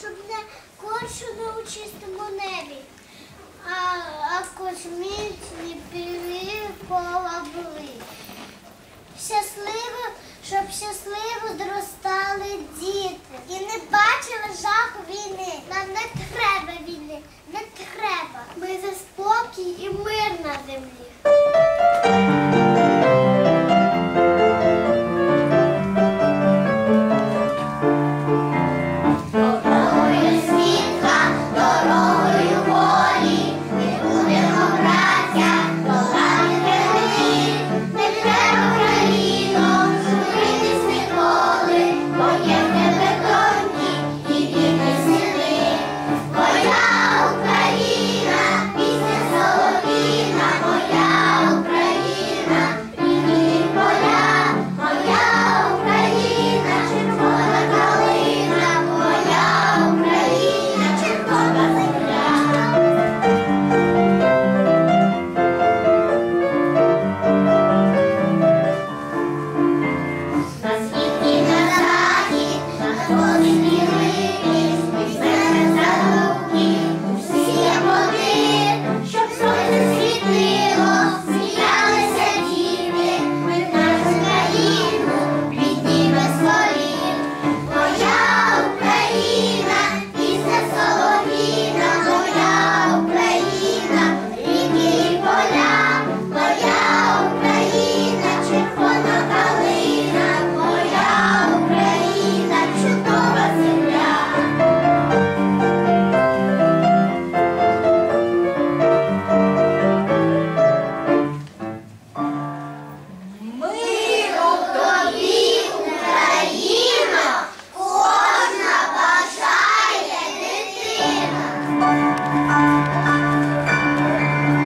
щоб не коршуни у чистому небі, а, а космічні піві були. Щасливо, щоб щасливо зростали діти. І не бачили жаху війни. Нам не треба війни, не треба. Ми за спокій і мир на землі. Everybody.